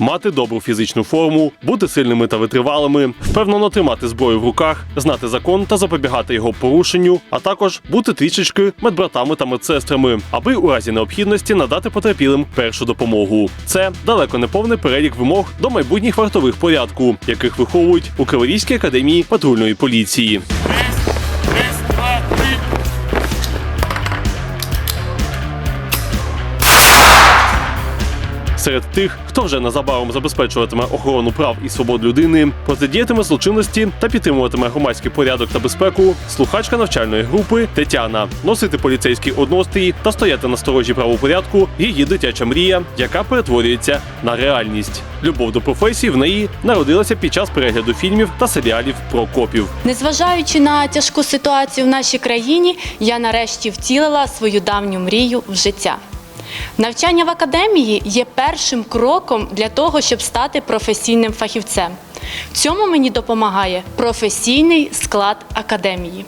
Мати добру фізичну форму, бути сильними та витривалими, впевнено тримати зброю в руках, знати закон та запобігати його порушенню, а також бути трішечки медбратами та медсестрами, аби у разі необхідності надати потерпілим першу допомогу. Це далеко не повний перелік вимог до майбутніх вартових порядку, яких виховують у Криворізькій академії патрульної поліції. Серед тих, хто вже незабаром забезпечуватиме охорону прав і свобод людини, протидіятиме злочинності та підтримуватиме громадський порядок та безпеку, слухачка навчальної групи Тетяна, носити поліцейський однострій та стояти на сторожі правопорядку її дитяча мрія, яка перетворюється на реальність. Любов до професії в неї народилася під час перегляду фільмів та серіалів про копів. Незважаючи на тяжку ситуацію в нашій країні, я нарешті втілила свою давню мрію в життя. Навчання в академії є першим кроком для того, щоб стати професійним фахівцем. В цьому мені допомагає професійний склад академії.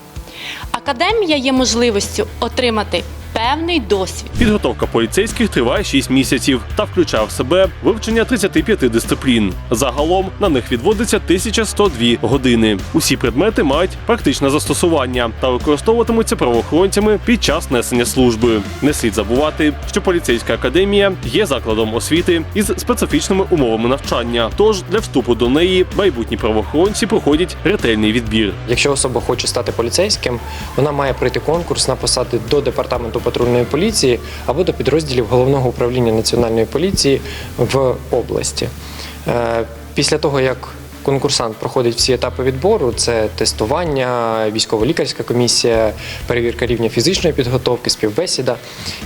Академія є можливістю отримати певний досвід. Підготовка поліцейських триває 6 місяців та включає в себе вивчення 35 дисциплін. Загалом на них відводиться 1102 години. Усі предмети мають практичне застосування та використовуватимуться правоохоронцями під час несення служби. Не слід забувати, що поліцейська академія є закладом освіти із специфічними умовами навчання. Тож для вступу до неї майбутні правоохоронці проходять ретельний відбір. Якщо особа хоче стати поліцейським, вона має пройти конкурс на посади до департаменту патрульної поліції або до підрозділів головного управління національної поліції в області. Е, Після того, як конкурсант проходить всі етапи відбору: це тестування, військово-лікарська комісія, перевірка рівня фізичної підготовки, співбесіда,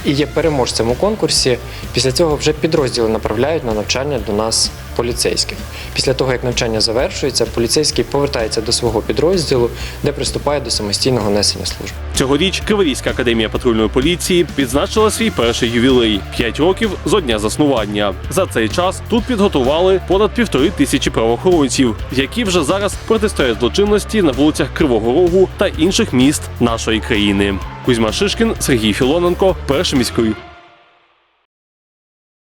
і є переможцем у конкурсі. Після цього вже підрозділи направляють на навчання до нас поліцейських. Після того, як навчання завершується, поліцейський повертається до свого підрозділу, де приступає до самостійного несення служби. Цьогоріч Криворізька академія патрульної поліції відзначила свій перший ювілей 5 років зо дня заснування. За цей час тут підготували понад півтори тисячі правоохоронців, які вже зараз протистоять злочинності на вулицях Кривого Рогу та інших міст нашої країни. Кузьма Шишкін, Сергій Філоненко, перший міський.